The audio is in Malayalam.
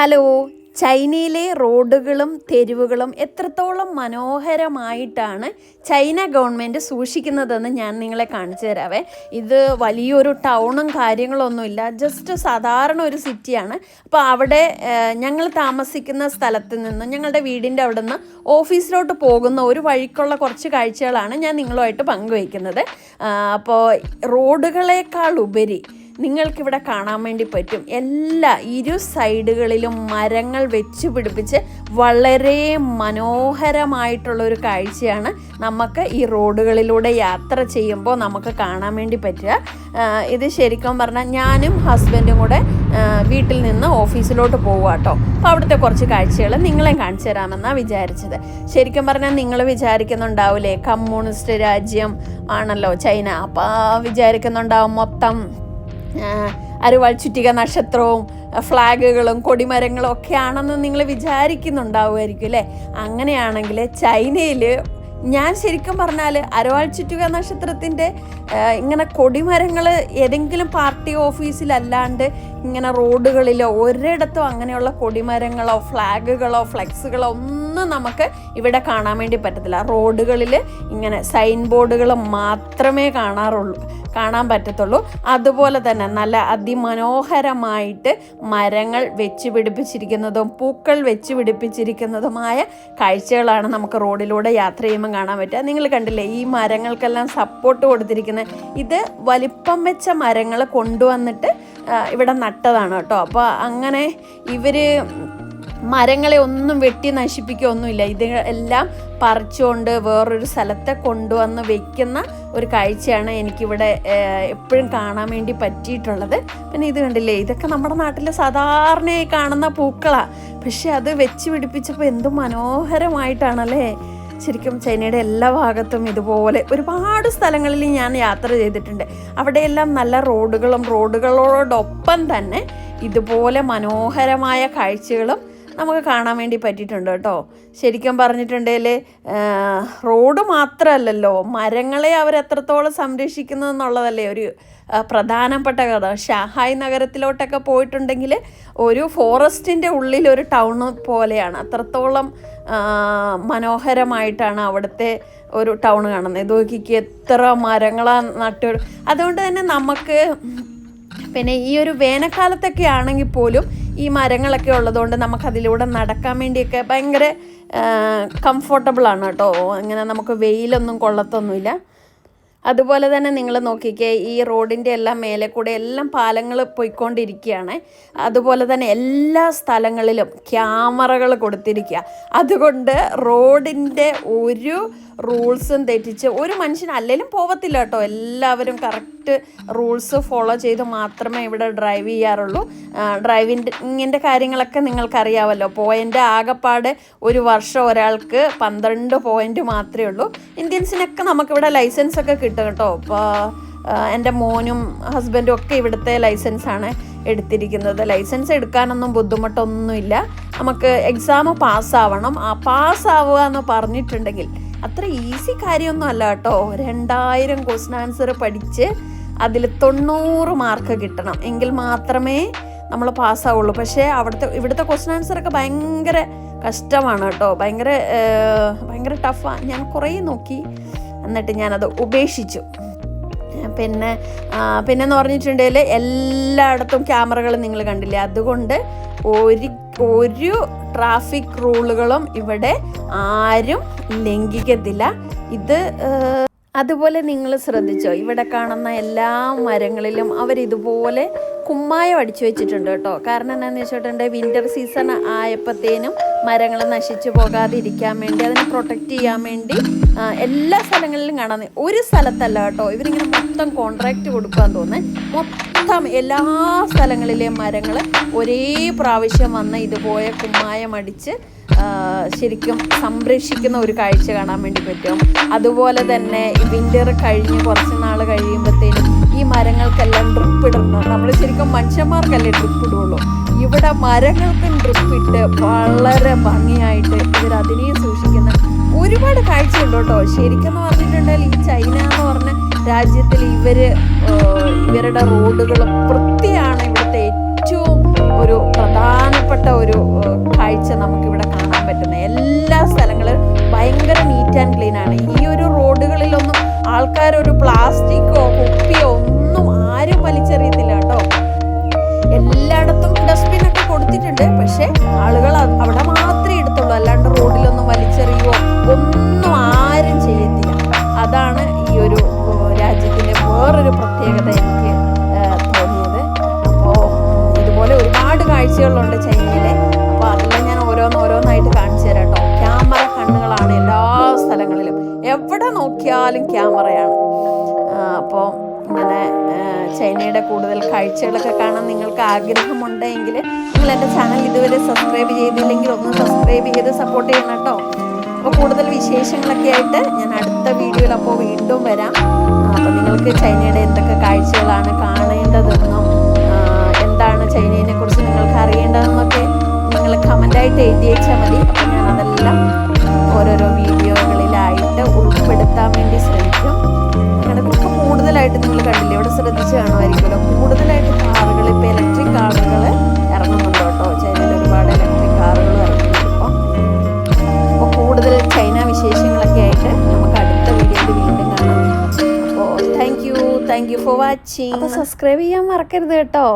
ഹലോ. ചൈനയിലെ റോഡുകളും തെരുവുകളും എത്രത്തോളം മനോഹരമായിട്ടാണ് ചൈന ഗവൺമെന്റ് സൂക്ഷിക്കുന്നതെന്ന് ഞാൻ നിങ്ങളെ കാണിച്ചു തരാവേ. ഇത് വലിയൊരു ടൗണും കാര്യങ്ങളൊന്നുമില്ല. ജസ്റ്റ് സാധാരണ ഒരു സിറ്റിയാണ്. അപ്പോൾ അവിടെ ഞങ്ങൾ താമസിക്കുന്ന സ്ഥലത്ത് നിന്ന് ഞങ്ങളുടെ വീടിന്റെ അവിടെ നിന്ന് ഓഫീസിലോട്ട് പോകുന്ന ഒരു വഴിക്കുള്ള കുറച്ച് കാഴ്ചകളാണ് ഞാൻ നിങ്ങളുമായിട്ട് പങ്കുവയ്ക്കുന്നത്. അപ്പോൾ റോഡുകളേക്കാൾ ഉപരി നിങ്ങൾക്കിവിടെ കാണാൻ വേണ്ടി പറ്റും. എല്ലാ ഇരു സൈഡുകളിലും മരങ്ങൾ വെച്ച് പിടിപ്പിച്ച് വളരെ മനോഹരമായിട്ടുള്ള ഒരു കാഴ്ചയാണ് നമുക്ക് ഈ റോഡുകളിലൂടെ യാത്ര ചെയ്യുമ്പോൾ നമുക്ക് കാണാൻ വേണ്ടി പറ്റുക. ഇത് ശരിക്കും പറഞ്ഞാൽ ഞാനും ഹസ്ബൻഡും കൂടെ വീട്ടിൽ നിന്ന് ഓഫീസിലോട്ട് പോകുക കേട്ടോ. അപ്പോൾ അവിടുത്തെ കുറച്ച് കാഴ്ചകൾ നിങ്ങളെ കാണിച്ചു തരാമെന്നാണ് വിചാരിച്ചത്. ശരിക്കും പറഞ്ഞാൽ നിങ്ങൾ വിചാരിക്കുന്നുണ്ടാവില്ലേ കമ്മ്യൂണിസ്റ്റ് രാജ്യം ആണല്ലോ ചൈന. അപ്പോൾ വിചാരിക്കുന്നുണ്ടാവും മൊത്തം അരുവാൾ ചുറ്റിക നക്ഷത്രവും ഫ്ലാഗുകളും കൊടിമരങ്ങളും ഒക്കെ ആണെന്ന് നിങ്ങൾ വിചാരിക്കുന്നുണ്ടാവുമായിരിക്കും അല്ലേ? അങ്ങനെയാണെങ്കിൽ ചൈനയിൽ ഞാൻ ശരിക്കും പറഞ്ഞാൽ അരവാൾ ചുറ്റുക നക്ഷത്രത്തിന്റെ ഇങ്ങനെ കൊടിമരങ്ങൾ ഏതെങ്കിലും പാർട്ടി ഓഫീസിലല്ലാണ്ട് ഇങ്ങനെ റോഡുകളിലോ ഒരിടത്തും അങ്ങനെയുള്ള കൊടിമരങ്ങളോ ഫ്ലാഗുകളോ ഫ്ലെക്സുകളോ ഒന്നും നമുക്ക് ഇവിടെ കാണാൻ വേണ്ടി പറ്റത്തില്ല. റോഡുകളിൽ ഇങ്ങനെ സൈൻ ബോർഡുകൾ മാത്രമേ കാണാറുള്ളൂ കാണാൻ പറ്റത്തുള്ളൂ. അതുപോലെ തന്നെ നല്ല അതിമനോഹരമായിട്ട് മരങ്ങൾ വെച്ച് പിടിപ്പിച്ചിരിക്കുന്നതും പൂക്കൾ വെച്ച് പിടിപ്പിച്ചിരിക്കുന്നതുമായ കാഴ്ചകളാണ് നമുക്ക് റോഡിലൂടെ യാത്ര ചെയ്യുമ്പോൾ കാണാൻ പറ്റുക. നിങ്ങൾ കണ്ടില്ലേ ഈ മരങ്ങൾക്കെല്ലാം സപ്പോർട്ട് കൊടുത്തിരിക്കുന്നത് ഇത് വലിപ്പം വെച്ച മരങ്ങൾ കൊണ്ടുവന്നിട്ട് ഇവിടെ നട്ടതാണ് കേട്ടോ. അപ്പോൾ അങ്ങനെ ഇവർ മരങ്ങളെ ഒന്നും വെട്ടി നശിപ്പിക്കുകയൊന്നുമില്ല. ഇത് എല്ലാം പറിച്ചുകൊണ്ട് വേറൊരു സ്ഥലത്തെ കൊണ്ടുവന്ന് വെക്കുന്ന ഒരു കാഴ്ചയാണ് എനിക്കിവിടെ എപ്പോഴും കാണാൻ വേണ്ടി പറ്റിയിട്ടുള്ളത്. പിന്നെ ഇത് കണ്ടില്ലേ ഇതൊക്കെ നമ്മുടെ നാട്ടിൽ സാധാരണയായി കാണുന്ന പൂക്കളാണ് പക്ഷെ അത് വെച്ച് പിടിപ്പിച്ചപ്പോൾ എന്ത് മനോഹരമായിട്ടാണല്ലേ. ശരിക്കും ചൈനയുടെ എല്ലാ ഭാഗത്തും ഇതുപോലെ ഒരുപാട് സ്ഥലങ്ങളിൽ ഞാൻ യാത്ര ചെയ്തിട്ടുണ്ട്. അവിടെയെല്ലാം നല്ല റോഡുകളും റോഡുകളോടൊപ്പം തന്നെ ഇതുപോലെ മനോഹരമായ കാഴ്ചകളും നമുക്ക് കാണാൻ വേണ്ടി പറ്റിയിട്ടുണ്ട് കേട്ടോ. ശരിക്കും പറഞ്ഞിട്ടുണ്ടെങ്കിൽ റോഡ് മാത്രമല്ലല്ലോ മരങ്ങളെ അവർ എത്രത്തോളം സംരക്ഷിക്കുന്നു എന്നുള്ളതല്ലേ ഒരു പ്രധാനപ്പെട്ട കഥ. ഷാഹായ് നഗരത്തിലോട്ടൊക്കെ പോയിട്ടുണ്ടെങ്കിൽ ഒരു ഫോറസ്റ്റിന്റെ ഉള്ളിൽ ഒരു ടൗൺ പോലെയാണ്. അത്രത്തോളം മനോഹരമായിട്ടാണ് അവിടുത്തെ ഒരു ടൗൺ കാണുന്നത്. ഇത് എത്ര മരങ്ങളാണ് നട്ടു അതുകൊണ്ട് തന്നെ നമുക്ക് പിന്നെ ഈ ഒരു വേനൽക്കാലത്തൊക്കെ ആണെങ്കിൽ പോലും ഈ മരങ്ങളൊക്കെ ഉള്ളതുകൊണ്ട് നമുക്കതിലൂടെ നടക്കാൻ വേണ്ടിയൊക്കെ ഭയങ്കര കംഫർട്ടബിൾ ആണ് കേട്ടോ. അങ്ങനെ നമുക്ക് വെയിലൊന്നും കൊള്ളത്തൊന്നുമില്ല. അതുപോലെ തന്നെ നിങ്ങൾ നോക്കിക്കേ ഈ റോഡിന്റെ എല്ലാം മേലെ കൂടെ എല്ലാം പാലങ്ങൾ പോയിക്കൊണ്ടിരിക്കുകയാണ്. അതുപോലെ തന്നെ എല്ലാ സ്ഥലങ്ങളിലും ക്യാമറകൾ കൊടുത്തിരിക്കുക. അതുകൊണ്ട് റോഡിന്റെ ഒരു റൂൾസും തെറ്റിച്ച് ഒരു മനുഷ്യൻ അല്ലെങ്കിലും പോവത്തില്ല കേട്ടോ. എല്ലാവരും കറക്റ്റ് റൂൾസ് ഫോളോ ചെയ്ത് മാത്രമേ ഇവിടെ ഡ്രൈവ് ചെയ്യാറുള്ളൂ. ഡ്രൈവിങ്ങിന്റെ കാര്യങ്ങളൊക്കെ നിങ്ങൾക്കറിയാമല്ലോ പോയിന്റ് ആകെപ്പാട് ഒരു വർഷം ഒരാൾക്ക് പന്ത്രണ്ട് പോയിന്റ് മാത്രമേ ഉള്ളൂ. ഇന്ത്യൻസിനൊക്കെ നമുക്കിവിടെ ലൈസൻസ് ഒക്കെ കിട്ടും കേട്ടോ. അപ്പോൾ എന്റെ മോനും ഹസ്ബൻഡും ഒക്കെ ഇവിടുത്തെ ലൈസൻസാണ് എടുത്തിരിക്കുന്നത്. ലൈസൻസ് എടുക്കാനൊന്നും ബുദ്ധിമുട്ടൊന്നുമില്ല. നമുക്ക് എക്സാം പാസ്സാവണം. ആ പാസ്സാവുക എന്ന് പറഞ്ഞിട്ടുണ്ടെങ്കിൽ അത്ര ഈസി കാര്യമൊന്നും അല്ല കേട്ടോ. രണ്ടായിരം ക്വസ്റ്റൻ ആൻസർ പഠിച്ച് അതിൽ തൊണ്ണൂറ് മാർക്ക് കിട്ടണം. എങ്കിൽ മാത്രമേ നമ്മൾ പാസ്സാവുള്ളൂ. പക്ഷേ അവിടുത്തെ ഇവിടുത്തെ ക്വസ്റ്റൻ ആൻസറൊക്കെ ഭയങ്കര കഷ്ടമാണ് കേട്ടോ. ഭയങ്കര ഭയങ്കര ടഫാണ് ഞാൻ കുറേ നോക്കി. എന്നിട്ട് ഞാനത് ഉപേക്ഷിച്ചു. പിന്നെ പിന്നെ പിന്നെന്ന് പറഞ്ഞിട്ടുണ്ടെങ്കിൽ എല്ലായിടത്തും ക്യാമറകൾ നിങ്ങൾ കണ്ടില്ല? അതുകൊണ്ട് ഒരു ഒരു ട്രാഫിക് റൂളുകളും ഇവിടെ ആരും ലംഘിക്കത്തില്ല. ഇത് അതുപോലെ നിങ്ങൾ ശ്രദ്ധിച്ചോ? ഇവിടെ കാണുന്ന എല്ലാ മരങ്ങളിലും അവരിതുപോലെ കുമ്മായം അടിച്ചു വെച്ചിട്ടുണ്ട് കേട്ടോ. കാരണം എന്താണെന്ന് വെച്ചിട്ടുണ്ടെങ്കിൽ വിന്റർ സീസൺ ആയപ്പോഴത്തേനും മരങ്ങൾ നശിച്ചു പോകാതിരിക്കാൻ വേണ്ടി അതിനെ പ്രൊട്ടക്റ്റ് ചെയ്യാൻ വേണ്ടി എല്ലാ സ്ഥലങ്ങളിലും കാണാൻ ഒരു സ്ഥലത്തല്ല കേട്ടോ. ഇവരിങ്ങനെ മൊത്തം കോൺട്രാക്റ്റ് കൊടുക്കാൻ തോന്നുന്നത് മൊത്തം എല്ലാ സ്ഥലങ്ങളിലെ മരങ്ങൾ ഒരേ പ്രാവശ്യം വന്ന് ഇതുപോലെ കുമ്മായം അടിച്ച് ശരിക്കും സംരക്ഷിക്കുന്ന ഒരു കാഴ്ച കാണാൻ വേണ്ടി പറ്റും. അതുപോലെ തന്നെ വിന്റർ കഴിഞ്ഞ് കുറച്ച് നാൾ കഴിയുമ്പോഴത്തേനും ഈ മരങ്ങൾക്കെല്ലാം ഡ്രിപ്പ് ഇടണം. നമ്മൾ ശരിക്കും മനുഷ്യന്മാർക്കല്ലേ ഡ്രിപ്പ് ഇടുള്ളൂ. ഇവിടെ മരങ്ങൾക്കും ഡ്രിപ്പ് ഇട്ട് വളരെ ഭംഗിയായിട്ട് ഇവർ അതിനെയും സൂക്ഷിക്കുന്ന ഒരുപാട് കാഴ്ചയുണ്ട് കേട്ടോ. ശരിക്കും പറഞ്ഞിട്ടുണ്ടെങ്കിൽ ഈ ചൈന എന്ന് പറഞ്ഞ രാജ്യത്തിൽ ഇവർ ഇവരുടെ റോഡുകൾ വൃത്തിയാണ് ഇവിടുത്തെ ഏറ്റവും ഒരു പ്രധാനപ്പെട്ട ഒരു കാഴ്ച നമുക്കിവിടെ കാണാൻ പറ്റുന്ന എല്ലാ സ്ഥലങ്ങളും ഭയങ്കര നീറ്റ് ആൻഡ് ക്ലീൻ ആണ്. ഈ ഒരു റോഡുകളിലൊന്നും ആൾക്കാർ ഒരു പ്ലാസ്റ്റിക്കോ കുപ്പിയോ ഒന്നും ആരും വലിച്ചെറിയത്തില്ല കേട്ടോ. എല്ലായിടത്തും ഡസ്റ്റ്ബിൻ ഒക്കെ കൊടുത്തിട്ടുണ്ട്. പക്ഷേ ആളുകൾ അവിടെ മാത്രമേ എടുത്തുള്ളൂ. അല്ലാണ്ട് റോഡ് പ്രത്യേകത എനിക്ക് തോന്നിയത്. അപ്പോൾ ഇതുപോലെ ഒരുപാട് കാഴ്ചകളുണ്ട് ചൈനയിലെ. അപ്പോൾ അതെല്ലാം ഞാൻ ഓരോന്ന് ഓരോന്നായിട്ട് കാണിച്ചു തരാം കേട്ടോ. ക്യാമറ കണ്ണുകളാണ് എല്ലാ സ്ഥലങ്ങളിലും. എവിടെ നോക്കിയാലും ക്യാമറയാണ്. അപ്പോൾ ഇങ്ങനെ ചൈനയുടെ കൂടുതൽ കാഴ്ചകളൊക്കെ കാണാൻ നിങ്ങൾക്ക് ആഗ്രഹമുണ്ടെങ്കിൽ നിങ്ങൾ എന്റെ ചാനൽ ഇതുവരെ സബ്സ്ക്രൈബ് ചെയ്തില്ലെങ്കിൽ ഒന്ന് സബ്സ്ക്രൈബ് ചെയ്ത് സപ്പോർട്ട് ചെയ്യണം കേട്ടോ. അപ്പോൾ കൂടുതൽ വിശേഷങ്ങളൊക്കെ ആയിട്ട് ഞാൻ അടുത്ത വീഡിയോയിൽ അപ്പോൾ വീണ്ടും വരാം. അപ്പോൾ നിങ്ങൾക്ക് ചൈനയുടെ എന്തൊക്കെ കാഴ്ചകളാണ് കാണേണ്ടതെന്നും എന്താണ് ചൈനയെ കുറിച്ച് നിങ്ങൾക്ക് അറിയേണ്ടതെന്നൊക്കെ നിങ്ങൾ കമന്റായിട്ട് എഴുതി വെച്ചാൽ മതി. അപ്പോൾ ഞാൻ അതെല്ലാം ഓരോരോ വീഡിയോകളിലായിട്ട് ഉൾപ്പെടുത്താൻ വേണ്ടി ശ്രമിക്കും. അങ്ങനെ ഇതൊക്കെ കൂടുതലായിട്ട് നിങ്ങൾ കണ്ടില്ലേ? ഇവിടെ ശ്രദ്ധിച്ച് കാണുമായിരിക്കുമല്ലോ? കൂടുതലായിട്ട് കാറുകൾ ഇപ്പോൾ ഇലക്ട്രിക് കാറുകൾ ഇറങ്ങുന്നുണ്ട്? വാച്ചിങ് സബ്സ്ക്രൈബ് ചെയ്യാൻ മറക്കരുത് കേട്ടോ.